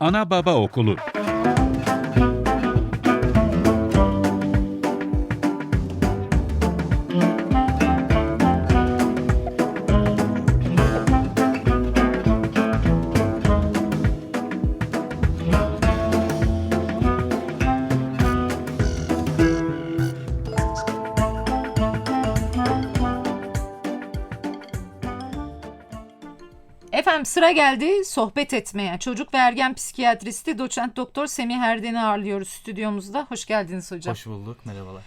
Ana Baba Okulu sıra geldi sohbet etmeye. Çocuk ve ergen psikiyatristi doçent doktor Semih Erden'i ağırlıyoruz stüdyomuzda. Hoş geldiniz hocam. Hoş bulduk, merhabalar.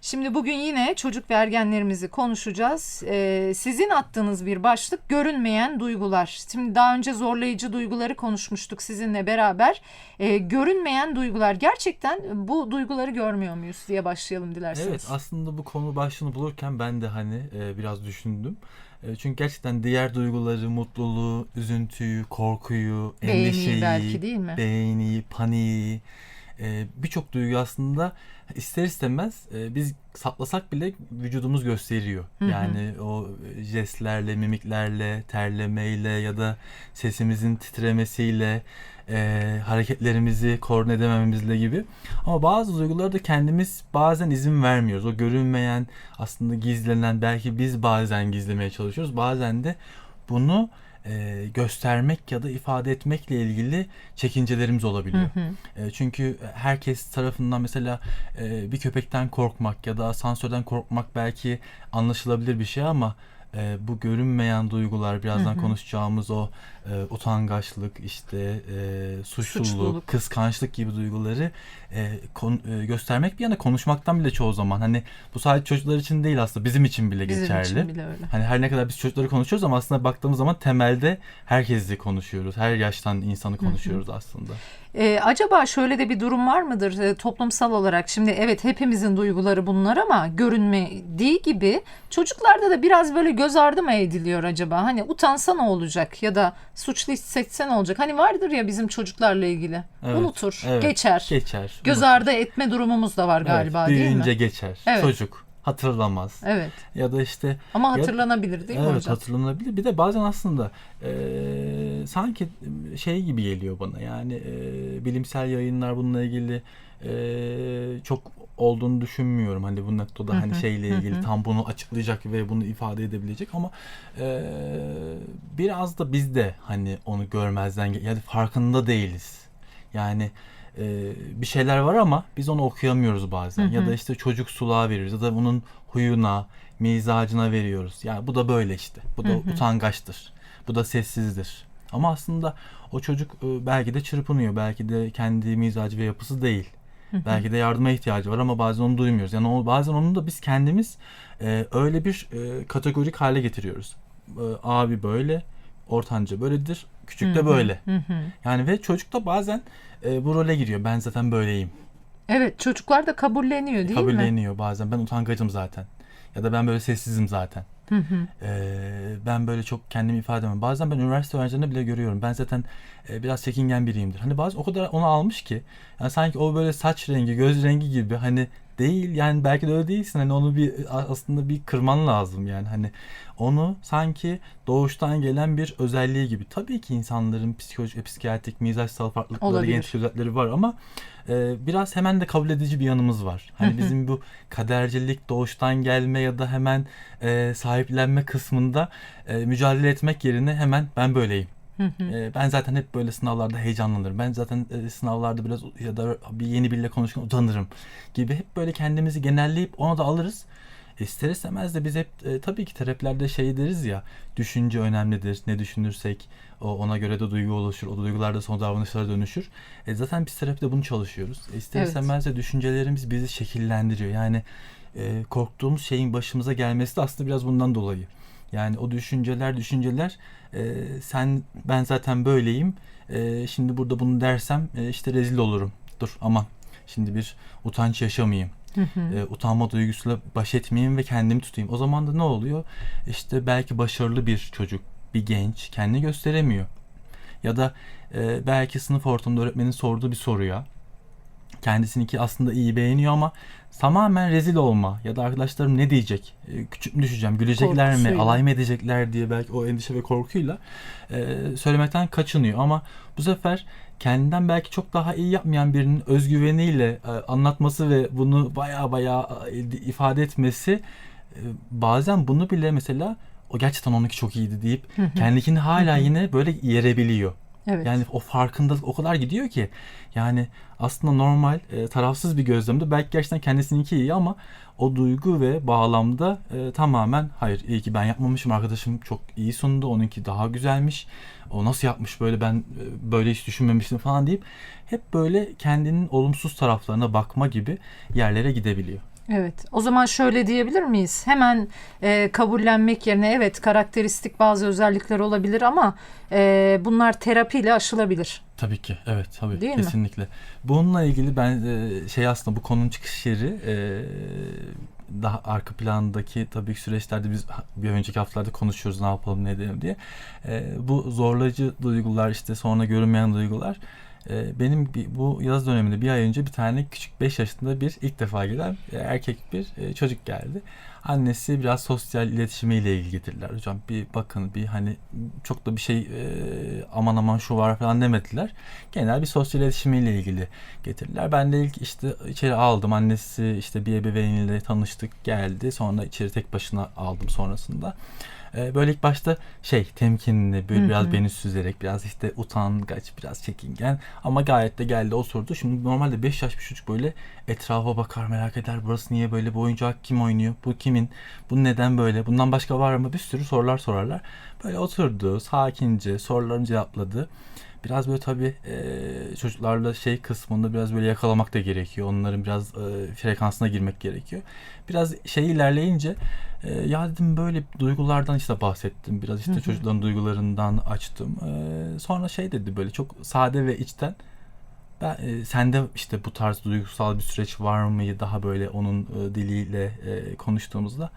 Şimdi bugün yine çocuk ve ergenlerimizi konuşacağız. Ee, sizin attığınız bir başlık görünmeyen duygular. Şimdi daha önce zorlayıcı duyguları konuşmuştuk sizinle beraber. Ee, görünmeyen duygular gerçekten bu duyguları görmüyor muyuz diye başlayalım dilerseniz. Evet, aslında bu konu başlığını bulurken ben de hani e, biraz düşündüm. E, çünkü gerçekten diğer duyguları, mutluluğu, üzüntüyü, korkuyu, Beğeniyi endişeyi, belki değil mi? beğeniyi, paniği, e, birçok duygu aslında ister istemez e, biz saklasak bile vücudumuz gösteriyor. Hı hı. Yani o jestlerle, mimiklerle, terlemeyle ya da sesimizin titremesiyle, e, hareketlerimizi koordine edemememizle gibi. Ama bazı duyguları da kendimiz bazen izin vermiyoruz. O görünmeyen, aslında gizlenen, belki biz bazen gizlemeye çalışıyoruz. Bazen de bunu e, göstermek ya da ifade etmekle ilgili çekincelerimiz olabiliyor. Hı hı. E, çünkü herkes tarafından mesela e, bir köpekten korkmak ya da asansörden korkmak belki anlaşılabilir bir şey ama e, bu görünmeyen duygular birazdan Hı hı. konuşacağımız o e, utangaçlık işte e, suçluluk, Suçluluk. kıskançlık gibi duyguları e, kon- e, göstermek bir yana konuşmaktan bile çoğu zaman hani bu sadece çocuklar için değil aslında bizim için bile Bizim geçerli. için bile öyle. Hani her ne kadar biz çocukları konuşuyoruz ama aslında baktığımız zaman temelde herkesle konuşuyoruz. Her yaştan insanı konuşuyoruz aslında. Ee, acaba şöyle de bir durum var mıdır e, toplumsal olarak? Şimdi evet hepimizin duyguları bunlar ama görünmediği gibi çocuklarda da biraz böyle göz ardı mı ediliyor acaba? Hani utansa ne olacak ya da suçlu hissetse ne olacak? Hani vardır ya bizim çocuklarla ilgili. Evet, Unutur, evet. geçer. Geçer. Göz unutur. ardı etme durumumuz da var Evet, galiba değil büyüyünce mi? geçer. Evet. Çocuk hatırlamaz. Evet. Ya da işte Ama Ya- hatırlanabilir değil mi evet hocam? hatırlanabilir. Bir de bazen aslında eee, sanki şey gibi geliyor bana. Yani eee, bilimsel yayınlar bununla ilgili eee, çok olduğunu düşünmüyorum. Hani bu noktada hani şeyle ilgili tam bunu açıklayacak ve bunu ifade edebilecek ama eee, biraz da biz de hani onu görmezden yani farkında değiliz. Yani eee, bir şeyler var ama biz onu okuyamıyoruz bazen. Ya da işte çocuk suluğa veriyoruz ya da bunun huyuna, mizacına veriyoruz. Yani bu da böyle işte. Bu da utangaçtır. Bu da sessizdir. Ama aslında o çocuk e, belki de çırpınıyor. Belki de kendi mizacı ve yapısı değil. Belki de yardıma ihtiyacı var ama bazen onu duymuyoruz. Yani o, bazen onu da biz kendimiz e, öyle bir e, kategorik hale getiriyoruz. E, abi böyle, ortanca böyledir, küçük de böyle. Yani ve çocuk da bazen e, bu role giriyor. Ben zaten böyleyim. Evet çocuklar da kabulleniyor değil mi? Kabulleniyor bazen. Ben utangacım zaten. Ya da ben böyle sessizim zaten. Hı hı. Ben böyle çok kendimi ifade edemem. Bazen ben üniversite öğrencilerinde bile görüyorum. Ben zaten biraz çekingen biriyimdir. Hani bazen o kadar onu almış ki yani sanki o böyle saç rengi, göz rengi gibi hani değil yani belki de öyle değilsin. Hani onu bir aslında bir kırman lazım yani hani onu sanki doğuştan gelen bir özelliği gibi. Tabii ki insanların psikolojik, psikiyatrik, mizaçsal farklılıkları, Olabilir. genetik özellikleri var ama e, biraz hemen de kabul edici bir yanımız var. Hani bizim bu kadercilik, doğuştan gelme ya da hemen e, sahiplenme kısmında e, mücadele etmek yerine hemen ben böyleyim. E, ben zaten hep böyle sınavlarda heyecanlanırım. Ben zaten e, sınavlarda biraz ya da bir yeni biriyle konuşurken utanırım gibi hep böyle kendimizi genelleyip onu da alırız. E, İster istemez de biz hep e, tabii ki terapilerde şey deriz ya düşünce önemlidir. Ne düşünürsek o ona göre de duygu oluşur. O duygular da son davranışlara dönüşür. E, zaten biz terapide bunu çalışıyoruz. E, ister Evet. istemez de düşüncelerimiz bizi şekillendiriyor. Yani e, korktuğumuz şeyin başımıza gelmesi de aslında biraz bundan dolayı. Yani o düşünceler düşünceler e, sen ben zaten böyleyim. E, şimdi burada bunu dersem e, işte rezil olurum. Dur aman şimdi bir utanç yaşamayayım. Hı hı. E, utanma duygusuyla baş etmeyeyim ve kendimi tutayım. O zaman da ne oluyor? İşte belki başarılı bir çocuk, bir genç kendini gösteremiyor. Ya da e, belki sınıf ortamında öğretmenin sorduğu bir soruya kendisininki aslında iyi beğeniyor ama tamamen rezil olma ya da arkadaşlarım ne diyecek, e, küçük mü düşeceğim, gülecekler mi, Korkusuyla. alay mı edecekler diye belki o endişe ve korkuyla e, söylemekten kaçınıyor. Ama bu sefer kendinden belki çok daha iyi yapmayan birinin özgüveniyle e, anlatması ve bunu baya baya ifade etmesi e, bazen bunu bile mesela o gerçekten onunki çok iyiydi deyip kendikini hala yine böyle yerebiliyor. Evet. Yani o farkındalık o kadar gidiyor ki yani aslında normal e, tarafsız bir gözlemde belki gerçekten kendisininki iyi ama o duygu ve bağlamda e, tamamen hayır iyi ki ben yapmamışım arkadaşım çok iyi sundu onunki daha güzelmiş o nasıl yapmış böyle ben e, böyle hiç düşünmemiştim falan deyip hep böyle kendinin olumsuz taraflarına bakma gibi yerlere gidebiliyor. Evet. O zaman şöyle diyebilir miyiz? Hemen e, kabullenmek yerine evet karakteristik bazı özellikler olabilir ama e, bunlar terapiyle aşılabilir. Tabii ki evet tabii Değil mi? kesinlikle. Bununla ilgili ben e, şey aslında bu konunun çıkış yeri e, daha arka plandaki tabii ki süreçlerde biz bir önceki haftalarda konuşuyoruz ne yapalım ne edelim diye. E, bu zorlayıcı duygular işte sonra görünmeyen duygular benim bir, bu yaz döneminde bir ay önce bir tane küçük 5 yaşında bir ilk defa gelen e, erkek bir e, çocuk geldi. Annesi biraz sosyal iletişimiyle ilgili getirdiler. Hocam bir bakın bir hani çok da bir şey e, aman aman şu var falan demediler. Genel bir sosyal iletişimiyle ilgili getirdiler. Ben de ilk işte içeri aldım. Annesi işte bir ebeveyniyle tanıştık geldi. Sonra içeri tek başına aldım sonrasında. E, böyle ilk başta şey temkinli böyle biraz beni süzerek biraz işte utangaç biraz çekingen. Ama gayet de geldi oturdu. Şimdi normalde 5 yaş bir çocuk böyle etrafa bakar merak eder. Burası niye böyle? Bu oyuncak kim oynuyor? Bu kimin? Bu neden böyle? Bundan başka var mı? Bir sürü sorular sorarlar. Böyle oturdu sakince sorularını cevapladı. Biraz böyle tabii e, çocuklarla şey kısmında biraz böyle yakalamak da gerekiyor. Onların biraz e, frekansına girmek gerekiyor. Biraz şey ilerleyince e, ya dedim böyle duygulardan işte bahsettim. Biraz işte çocukların duygularından açtım. E, sonra şey dedi böyle çok sade ve içten. Ben e, sende işte bu tarz duygusal bir süreç var mı? Daha böyle onun e, diliyle e, konuştuğumuzda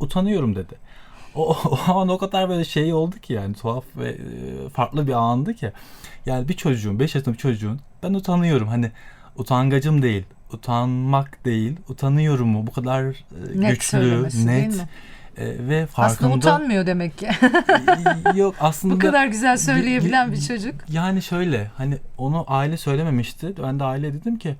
utanıyorum dedi. O, o an o kadar böyle şey oldu ki yani tuhaf ve e, farklı bir andı ki. Yani bir çocuğun, 5 yaşında bir çocuğun ben utanıyorum hani utangacım değil, utanmak değil, utanıyorum mu bu kadar e, Net güçlü, net e, ve farkında. Aslında utanmıyor demek ki. Yok aslında. Bu kadar güzel söyleyebilen bir çocuk. Yani şöyle hani onu aile söylememişti. Ben de aile dedim ki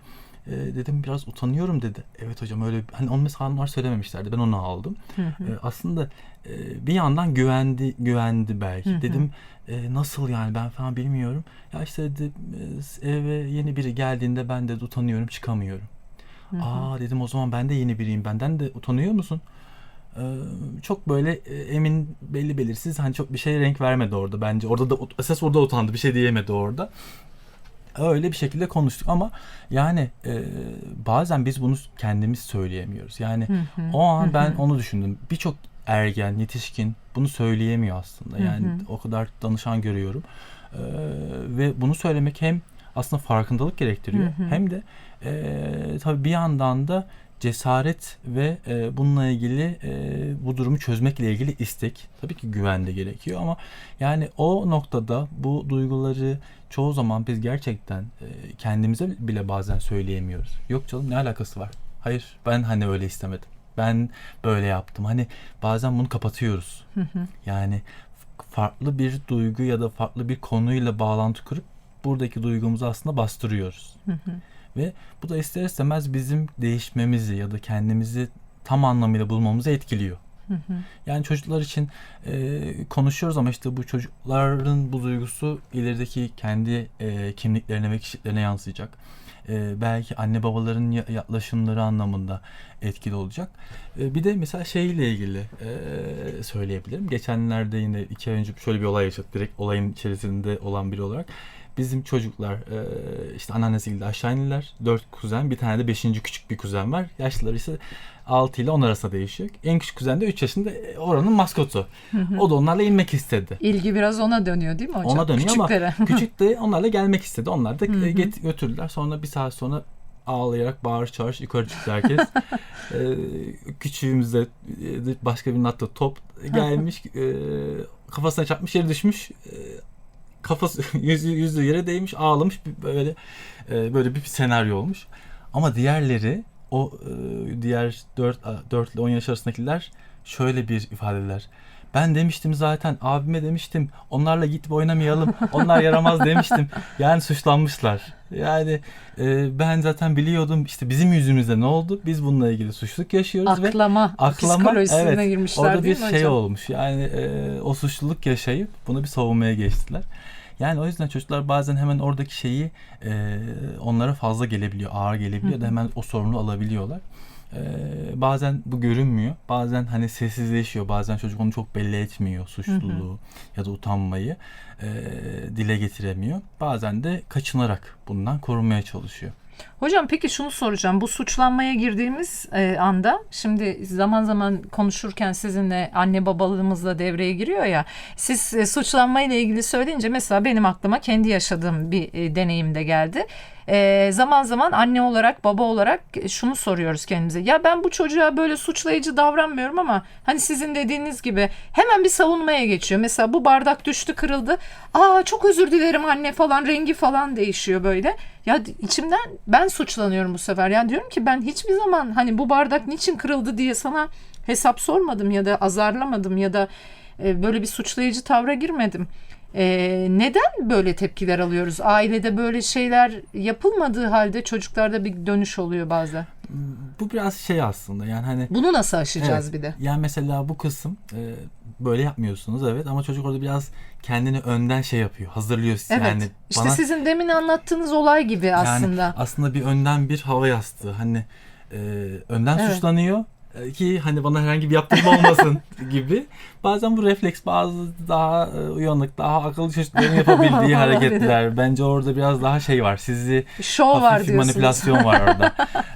e, dedim biraz utanıyorum dedi. Evet hocam öyle hani onu mesela onlar söylememişlerdi. Ben onu aldım. Hı hı. E, aslında e, bir yandan güvendi güvendi belki. Hı hı. Dedim e, nasıl yani ben falan bilmiyorum. Ya işte dedi e, eve yeni biri geldiğinde ben de utanıyorum çıkamıyorum. Hı hı. Aa dedim o zaman ben de yeni biriyim. Benden de utanıyor musun? Ee, çok böyle e, emin belli belirsiz hani çok bir şey renk vermedi orada bence. Orada da esas orada utandı. Bir şey diyemedi orada. Öyle bir şekilde konuştuk ama yani e, bazen biz bunu kendimiz söyleyemiyoruz. Yani Hı hı. o an Hı ben hı. onu düşündüm. Birçok ergen, yetişkin bunu söyleyemiyor aslında. Yani Hı hı. o kadar danışan görüyorum. Ee, ve bunu söylemek hem aslında farkındalık gerektiriyor Hı hı. hem de e, tabii bir yandan da cesaret ve e, bununla ilgili e, bu durumu çözmekle ilgili istek. Tabii ki güven de gerekiyor ama yani o noktada bu duyguları çoğu zaman biz gerçekten e, kendimize bile bazen söyleyemiyoruz. Yok canım ne alakası var? Hayır ben hani öyle istemedim. Ben böyle yaptım. Hani bazen bunu kapatıyoruz. Hı hı. Yani farklı bir duygu ya da farklı bir konuyla bağlantı kurup buradaki duygumuzu aslında bastırıyoruz. Hı hı. Ve bu da ister istemez bizim değişmemizi ya da kendimizi tam anlamıyla bulmamızı etkiliyor. Hı hı. Yani çocuklar için e, konuşuyoruz ama işte bu çocukların bu duygusu ilerideki kendi e, kimliklerine ve kişiliklerine yansıyacak. E, belki anne babaların ya- yaklaşımları anlamında etkili olacak. E, bir de mesela şeyle ilgili e, söyleyebilirim. Geçenlerde yine iki ay önce şöyle bir olay yaşadık. Direkt olayın içerisinde olan biri olarak. Bizim çocuklar e, işte anneannesiyle aşağı indiler. Dört kuzen bir tane de beşinci küçük bir kuzen var. Yaşlıları ise 6 ile 10 arasında değişiyor. En küçük kuzen de 3 yaşında e, oranın maskotu. O da onlarla inmek istedi. İlgi biraz ona dönüyor değil mi hocam? Ona dönüyor ama Küçüklere. Küçük de onlarla gelmek istedi. Onlar da Hı hı. e, get- götürdüler. Sonra bir saat sonra ağlayarak bağır çağır yukarı çıktı herkes. ee, küçüğümüzde e, başka bir natta top gelmiş e, kafasına çarpmış yere düşmüş e, kafası yüzü yüzü yere değmiş ağlamış böyle e, böyle bir senaryo olmuş. Ama diğerleri o e, diğer 4 4 ile 10 yaş arasındakiler şöyle bir ifadeler. Ben demiştim zaten abime demiştim onlarla gidip oynamayalım onlar yaramaz demiştim. Yani suçlanmışlar. Yani e, ben zaten biliyordum işte bizim yüzümüzde ne oldu biz bununla ilgili suçluluk yaşıyoruz ve Aklama, aklama psikolojisine evet girmişler orada bir şey hocam? olmuş yani e, o suçluluk yaşayıp bunu bir savunmaya geçtiler. Yani o yüzden çocuklar bazen hemen oradaki şeyi e, onlara fazla gelebiliyor, ağır gelebiliyor da hemen o sorunu alabiliyorlar. E, bazen bu görünmüyor. Bazen hani sessizleşiyor. Bazen çocuk onu çok belli etmiyor suçluluğu ya da utanmayı e, dile getiremiyor. Bazen de kaçınarak bundan korunmaya çalışıyor. Hocam peki şunu soracağım. Bu suçlanmaya girdiğimiz e, anda şimdi zaman zaman konuşurken sizinle anne babalığımızla devreye giriyor ya. Siz e, suçlanmayla ilgili söyleyince mesela benim aklıma kendi yaşadığım bir e, deneyim de geldi. E, zaman zaman anne olarak baba olarak şunu soruyoruz kendimize. Ya ben bu çocuğa böyle suçlayıcı davranmıyorum ama hani sizin dediğiniz gibi hemen bir savunmaya geçiyor. Mesela bu bardak düştü kırıldı. Aa çok özür dilerim anne falan rengi falan değişiyor böyle. Ya içimden ben suçlanıyorum bu sefer. Ya diyorum ki ben hiçbir zaman hani bu bardak niçin kırıldı diye sana hesap sormadım ya da azarlamadım ya da e, böyle bir suçlayıcı tavra girmedim. E, neden böyle tepkiler alıyoruz? Ailede böyle şeyler yapılmadığı halde çocuklarda bir dönüş oluyor bazen. Bu biraz şey aslında yani hani Bunu nasıl aşacağız Evet. bir de? Yani mesela bu kısım e, böyle yapmıyorsunuz evet ama çocuk orada biraz kendini önden şey yapıyor. Hazırlıyor Evet. yani işte bana sizin demin anlattığınız olay gibi yani aslında. aslında bir önden bir hava yastığı. Hani e, önden Evet. suçlanıyor ki hani bana herhangi bir yaptırma olmasın gibi. Bazen bu refleks bazı daha e, uyanık, daha akıllı çocukların yapabildiği hareketler. Bence orada biraz daha şey var. Sizi Şov var diyorsunuz. manipülasyon var orada.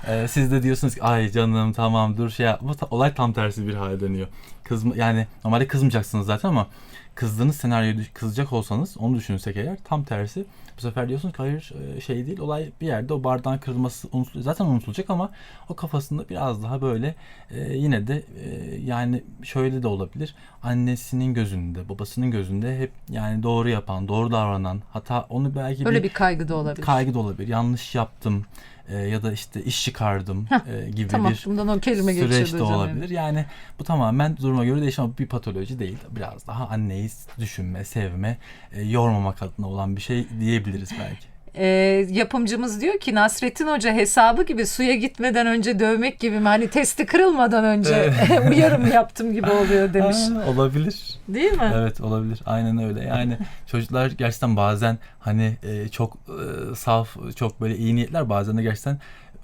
Ee, siz de diyorsunuz ki ay canım tamam dur şey yapma. Olay tam tersi bir hale dönüyor. Kızma, yani normalde kızmayacaksınız zaten ama kızdığınız senaryoya düş- kızacak olsanız onu düşünsek eğer tam tersi. Bu sefer diyorsunuz ki hayır e, şey değil olay bir yerde o bardağın kırılması unutulacak. Zaten unutulacak ama o kafasında biraz daha böyle e, yine de e, yani şöyle de olabilir. Annesinin gözünde, babasının gözünde hep yani doğru yapan, doğru davranan hatta onu belki Öyle bir kaygı da olabilir. kaygı da olabilir. Yanlış yaptım e, ya da işte iş çıkardım e, gibi Tamam bir o kelime süreç de hocam. olabilir. Yani bu tamamen duruma göre değişen ama bir patoloji değil. Biraz daha anneyi düşünme, sevme, e, yormamak adına olan bir şey diyebiliriz belki. Ee, yapımcımız diyor ki Nasrettin Hoca hesabı gibi suya gitmeden önce dövmek gibi mi? Hani testi kırılmadan önce uyarım yaptım gibi oluyor demiş. Aa, olabilir. Değil mi? Evet olabilir. Aynen öyle. Yani çocuklar gerçekten bazen hani e, çok e, saf, çok böyle iyi niyetler bazen de gerçekten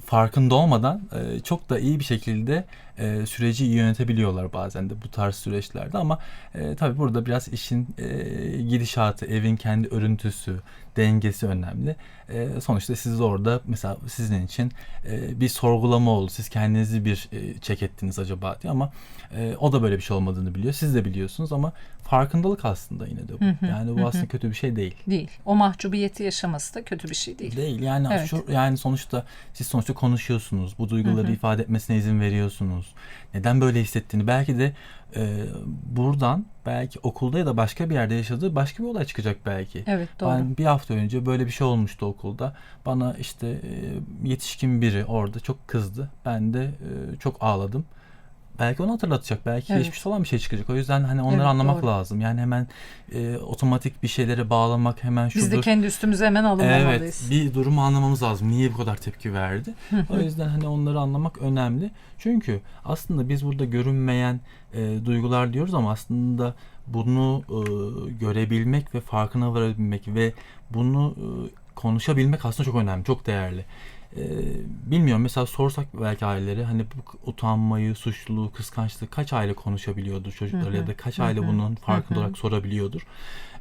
farkında olmadan e, çok da iyi bir şekilde e, süreci iyi yönetebiliyorlar bazen de bu tarz süreçlerde ama e, tabii burada biraz işin e, gidişatı, evin kendi örüntüsü, dengesi önemli. E, sonuçta siz orada mesela sizin için e, bir sorgulama oldu. Siz kendinizi bir e, çek ettiniz acaba diye ama e, o da böyle bir şey olmadığını biliyor. Siz de biliyorsunuz ama farkındalık aslında yine de bu. Hı hı, Yani bu hı. aslında kötü bir şey değil. Değil. O mahcubiyeti yaşaması da kötü bir şey değil. Değil. Yani Evet. şu yani sonuçta siz sonuçta konuşuyorsunuz. Bu duyguları Hı hı. ifade etmesine izin veriyorsunuz. Neden böyle hissettiğini belki de e, buradan belki okulda ya da başka bir yerde yaşadığı başka bir olay çıkacak belki. Evet doğru. Ben bir hafta önce böyle bir şey olmuştu okulda. Bana işte yetişkin biri orada çok kızdı. Ben de çok ağladım. Belki onu hatırlatacak. Belki Evet. geçmiş olan bir şey çıkacak. O yüzden hani onları Evet, anlamak doğru. lazım. Yani hemen e, otomatik bir şeylere bağlamak hemen şudur. Biz de kendi üstümüze hemen alınmamalıyız. Evet, bir durumu anlamamız lazım. Niye bu kadar tepki verdi? o yüzden hani onları anlamak önemli. Çünkü aslında biz burada görünmeyen e, duygular diyoruz ama aslında bunu e, görebilmek ve farkına varabilmek ve bunu e, konuşabilmek aslında çok önemli, çok değerli. E, bilmiyorum mesela sorsak belki ailelere hani bu utanmayı, suçluluğu, kıskançlığı kaç aile konuşabiliyordur çocuklarla ya da kaç aile bunun farkında olarak sorabiliyordur.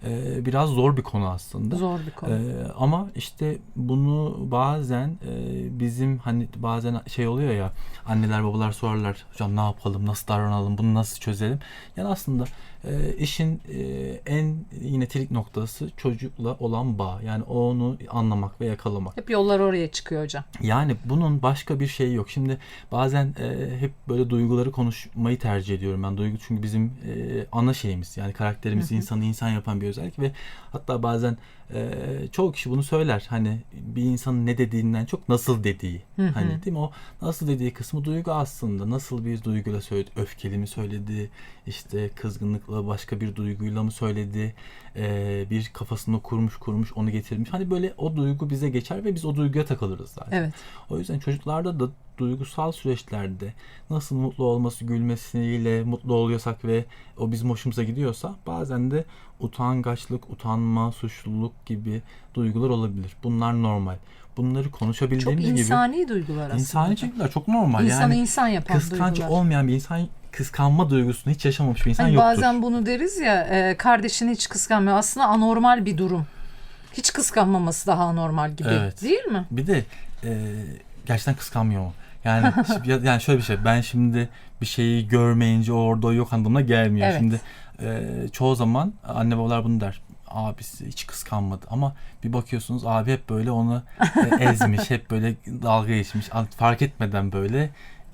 E, biraz zor bir konu aslında. Zor bir konu. Ee, ama işte bunu bazen e, bizim hani bazen şey oluyor ya anneler babalar sorarlar hocam ne yapalım nasıl davranalım bunu nasıl çözelim yani aslında e, işin e, en yine trik noktası çocukla olan bağ yani onu anlamak ve yakalamak Hep yollar oraya çıkıyor hocam. yani bunun başka bir şeyi yok. Şimdi bazen e, hep böyle duyguları konuşmayı tercih ediyorum ben. Duygu çünkü bizim e, ana şeyimiz. Yani karakterimizi insanı insan yapan bir bir özellik ve hatta bazen e, çoğu kişi bunu söyler. Hani bir insanın ne dediğinden çok nasıl dediği. Hı hı. Hani değil mi? O nasıl dediği kısmı duygu aslında. Nasıl bir duyguyla söyledi? Öfkeli mi söyledi? İşte kızgınlıkla başka bir duyguyla mı söyledi? E, bir kafasında kurmuş kurmuş onu getirmiş. Hani böyle o duygu bize geçer ve biz o duyguya takılırız zaten. Evet. O yüzden çocuklarda da duygusal süreçlerde nasıl mutlu olması, gülmesiyle mutlu oluyorsak ve o bizim hoşumuza gidiyorsa bazen de utangaçlık, utanma, suçluluk gibi duygular olabilir. Bunlar normal. Bunları Çok konuşabildiğimiz gibi insani duygular aslında. insani duygular çok normal. İnsanı yani insan yapan kıskanç duygular. olmayan bir insan kıskanma duygusunu hiç yaşamamış bir insan Hani yoktur. bazen bunu deriz ya e, kardeşini hiç kıskanmıyor. Aslında anormal bir durum. Hiç kıskanmaması daha anormal gibi. Evet. Değil mi? Bir de e, gerçekten kıskanmıyor mu? Yani yani şöyle bir şey. Ben şimdi bir şeyi görmeyince orada yok anlamına gelmiyor. Evet. Şimdi e, çoğu zaman anne babalar bunu der. Abisi hiç kıskanmadı ama bir bakıyorsunuz abi hep böyle onu ezmiş, hep böyle dalga geçmiş, fark etmeden böyle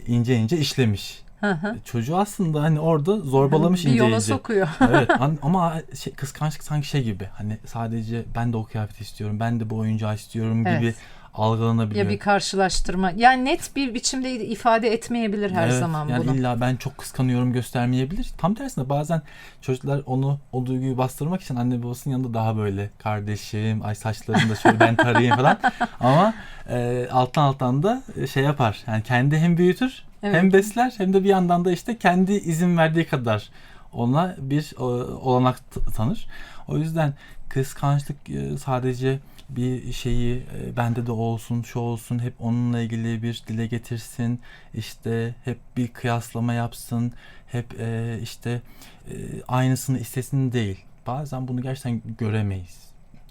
ince ince işlemiş. Hı hı. Çocuğu aslında hani orada zorbalamış bir ince yola ince. sokuyor. evet ama şey, kıskançlık sanki şey gibi hani sadece ben de o kıyafeti istiyorum ben de bu oyuncağı istiyorum gibi Evet. Algılanabiliyor. Ya bir karşılaştırma. Yani net bir biçimde ifade etmeyebilir her Evet, zaman yani bunu. illa ben çok kıskanıyorum göstermeyebilir. Tam tersine bazen çocuklar onu o duyguyu bastırmak için anne babasının yanında daha böyle kardeşim ay saçlarını da şöyle ben tarayayım falan. Ama e, alttan alttan da şey yapar. Yani kendi hem büyütür Evet. hem besler hem de bir yandan da işte kendi izin verdiği kadar ona bir e, olanak tanır. O yüzden kıskançlık e, sadece bir şeyi e, bende de olsun, şu olsun, hep onunla ilgili bir dile getirsin, işte hep bir kıyaslama yapsın, hep e, işte e, aynısını istesin değil. Bazen bunu gerçekten göremeyiz.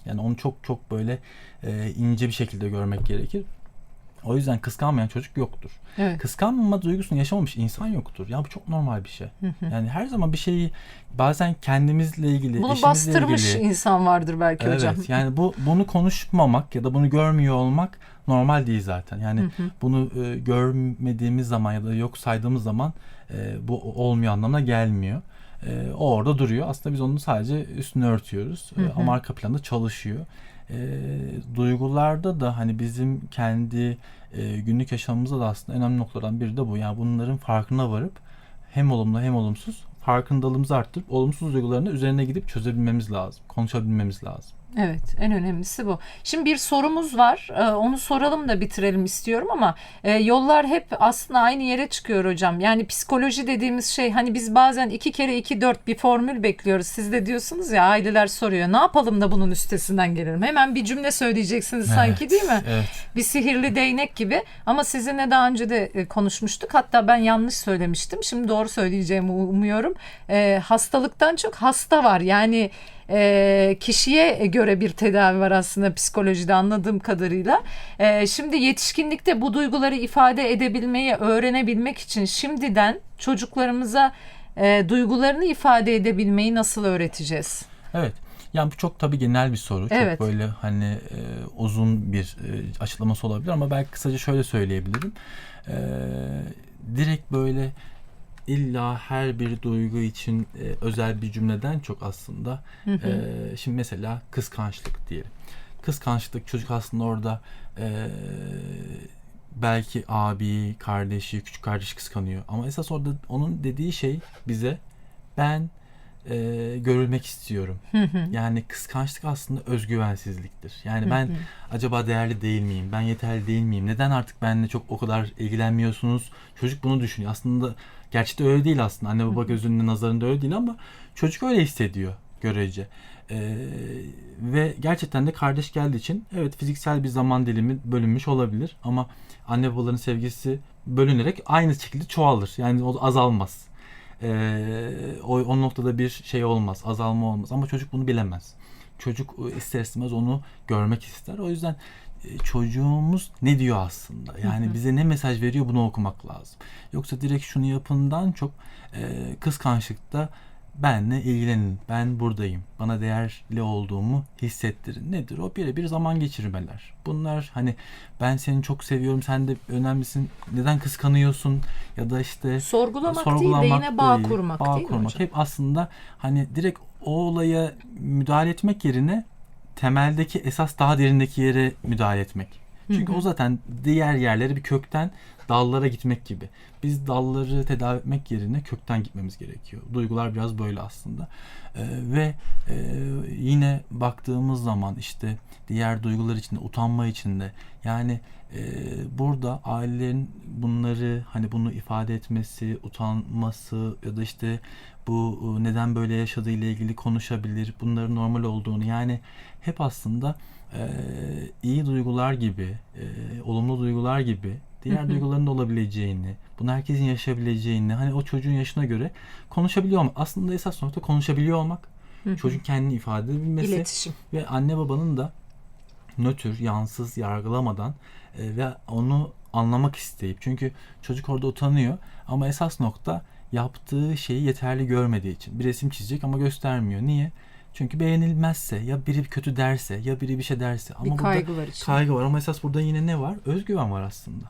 Yani onu çok çok böyle ince bir şekilde görmek gerekir. O yüzden kıskanmayan çocuk yoktur. Evet. Kıskanmama duygusunu yaşamamış insan yoktur. Ya bu çok normal bir şey. Hı hı. Yani her zaman bir şeyi bazen kendimizle ilgili, Bunu eşimizle bastırmış ilgili. insan vardır belki Evet hocam. yani bu bunu konuşmamak ya da bunu görmüyor olmak normal değil zaten. Yani Hı hı. bunu e, görmediğimiz zaman ya da yok saydığımız zaman e, bu olmuyor anlamına gelmiyor. E, o orada duruyor. Aslında biz onu sadece üstünü örtüyoruz. E, Hı hı. ama arka planda çalışıyor. E, duygularda da hani bizim kendi e, günlük yaşamımızda da aslında önemli noktadan biri de bu. Yani bunların farkına varıp hem olumlu hem olumsuz farkındalığımızı arttırıp olumsuz duygularını üzerine gidip çözebilmemiz lazım. Konuşabilmemiz lazım. Evet, en önemlisi bu. Şimdi bir sorumuz var. Ee, Onu soralım da bitirelim istiyorum ama e, yollar hep aslında aynı yere çıkıyor hocam. Yani psikoloji dediğimiz şey hani biz bazen iki kere iki dört bir formül bekliyoruz. Siz de diyorsunuz ya aileler soruyor. Ne yapalım da bunun üstesinden gelelim? Hemen bir cümle söyleyeceksiniz sanki Evet, değil mi? Evet. Bir sihirli değnek gibi ama sizinle daha önce de e, konuşmuştuk. Hatta ben yanlış söylemiştim. Şimdi doğru söyleyeceğimi umuyorum. E, hastalıktan çok hasta var. Yani e, kişiye göre bir tedavi var aslında psikolojide anladığım kadarıyla. E, şimdi yetişkinlikte bu duyguları ifade edebilmeyi öğrenebilmek için şimdiden çocuklarımıza e, duygularını ifade edebilmeyi nasıl öğreteceğiz? Evet. Yani bu çok tabii genel bir soru. Evet. Çok böyle hani e, uzun bir e, açıklaması olabilir ama belki kısaca şöyle söyleyebilirim. E, direkt böyle illa her bir duygu için e, özel bir cümleden çok aslında Hı hı. e, şimdi mesela kıskançlık diyelim. Kıskançlık çocuk aslında orada e, belki abi, kardeşi, küçük kardeşi kıskanıyor. Ama esas orada onun dediği şey bize ben e, görülmek istiyorum. Hı hı. Yani kıskançlık aslında özgüvensizliktir. Yani Hı ben hı. acaba değerli değil miyim? Ben yeterli değil miyim? Neden artık benimle çok o kadar ilgilenmiyorsunuz? Çocuk bunu düşünüyor. Aslında gerçekte öyle değil aslında. Anne baba gözünün nazarında öyle değil ama çocuk öyle hissediyor görece. Ee, ve gerçekten de kardeş geldiği için evet fiziksel bir zaman dilimi bölünmüş olabilir ama anne babaların sevgisi bölünerek aynı şekilde çoğalır. Yani o azalmaz. Ee, o, o noktada bir şey olmaz, azalma olmaz ama çocuk bunu bilemez. Çocuk e, ister istemez onu görmek ister. O yüzden e, çocuğumuz ne diyor aslında? Yani Hı hı. bize ne mesaj veriyor bunu okumak lazım. Yoksa direkt şunu yapından çok e, kıskançlıkta benle ilgilenin, ben buradayım, bana değerli olduğumu hissettirin. Nedir o? Birebir zaman geçirmeler. Bunlar hani ben seni çok seviyorum, sen de önemlisin, neden kıskanıyorsun ya da işte Sorgulamak, değil de yine bağ değil, kurmak bağ değil kurmak. hocam? Hep aslında hani direkt o olaya müdahale etmek yerine temeldeki esas daha derindeki yere müdahale etmek. Çünkü o zaten diğer yerlere bir kökten dallara gitmek gibi. Biz dalları tedavi etmek yerine kökten gitmemiz gerekiyor. Duygular biraz böyle aslında. Ee, ve e, yine baktığımız zaman işte diğer duygular içinde, utanma içinde yani e, burada ailelerin bunları hani bunu ifade etmesi, utanması ya da işte bu e, neden böyle yaşadığı ile ilgili konuşabilir. Bunların normal olduğunu yani hep aslında e, iyi duygular gibi, e, olumlu duygular gibi diğer duyguların da olabileceğini, bunu herkesin yaşayabileceğini, hani o çocuğun yaşına göre konuşabiliyor olmak. Aslında esas nokta konuşabiliyor olmak. Çocuk kendini ifade edebilmesi İletişim. ve anne babanın da nötr, yansız, yargılamadan e, ve onu anlamak isteyip çünkü çocuk orada utanıyor ama esas nokta yaptığı şeyi yeterli görmediği için. Bir resim çizecek ama göstermiyor. Niye? Çünkü beğenilmezse ya biri bir kötü derse ya biri bir şey derse ama Bir burada kaygı var içinde. kaygı var ama esas burada yine ne var? Özgüven var aslında.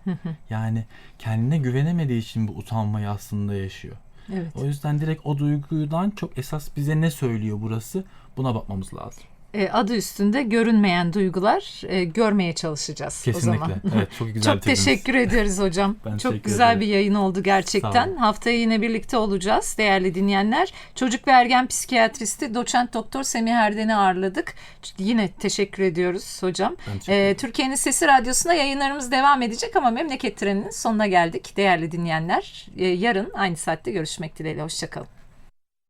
yani kendine güvenemediği için bu utanmayı aslında yaşıyor. Evet. O yüzden direkt o duygudan çok esas bize ne söylüyor burası buna bakmamız lazım. E, adı üstünde görünmeyen duygular e, görmeye çalışacağız o zaman. Kesinlikle. Evet çok güzel Çok teşekkür ederiz hocam. Ben Çok güzel ederim. bir yayın oldu gerçekten. Haftaya yine birlikte olacağız değerli dinleyenler. Çocuk ve ergen psikiyatristi doçent doktor Semih Erden'i ağırladık. Yine teşekkür ediyoruz hocam. Ee. Türkiye'nin Sesi Radyosu'nda yayınlarımız devam edecek ama memleket treninin sonuna geldik değerli dinleyenler. Ee, yarın aynı saatte görüşmek dileğiyle. Hoşçakalın.